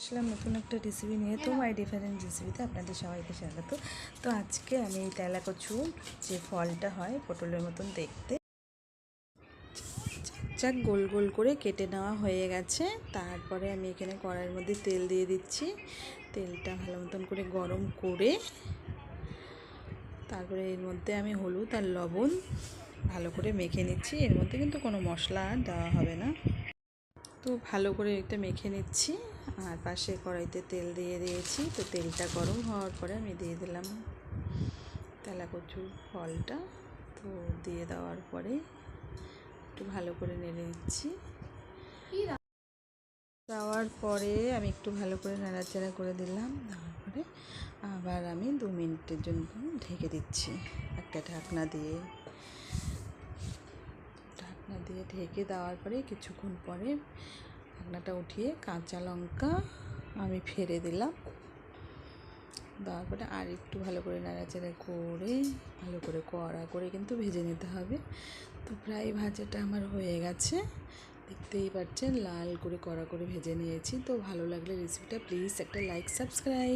আসলাম নতুন একটা রেসিপি নিয়ে। তো মাই ডিফারেন্ট রেসিপিতে আপনাদের সবাইকে স্বাগত। তো আজকে আমি এই তেলা কচু যে ফলটা হয় পটলের মতন দেখতে চাক গোল গোল করে কেটে নেওয়া হয়ে গেছে। তারপরে আমি এখানে কড়াইয়ের মধ্যে তেল দিয়ে দিচ্ছি। তেলটা ভালো মতন করে গরম করে তারপরে এর মধ্যে আমি হলুদ আর লবণ ভালো করে মেখে নিচ্ছি। এর মধ্যে কিন্তু কোনো মশলা দেওয়া হবে না। তো ভালো করে একটা মেখে নিচ্ছি। আর পাশে কড়াইতে তেল দিয়ে দিয়েছি। তো তেলটা গরম হওয়ার পরে আমি দিয়ে দিলাম তেলা কচুর ফলটা। তো দিয়ে দেওয়ার পরে একটু ভালো করে নেড়ে নিচ্ছি দেওয়ার পরে আমি একটু ভালো করে নাড়াচাড়া করে দিলাম। দেওয়ার পরে আবার আমি দু মিনিটের জন্য ঢেকে দিচ্ছি একটা ঢাকনা দিয়ে। ঢাকনা দিয়ে ঢেকে দেওয়ার পরে কিছুক্ষণ পরে ঢাকনাটা উঠিয়ে কাঁচা লঙ্কা আমি ফেলে দিলাম। দেওয়ার পরে আর একটু ভালো করে নাড়াচাড়া করে, ভালো করে কড়া করে কিন্তু ভেজে নিতে হবে। তো প্রায় ভাজাটা আমার হয়ে গেছে। দেখতেই পাচ্ছেন, লাল করে কড়া করে ভেজে নিয়েছি। তো ভালো লাগলে রেসিপিটা প্লিজ একটা লাইক সাবস্ক্রাইব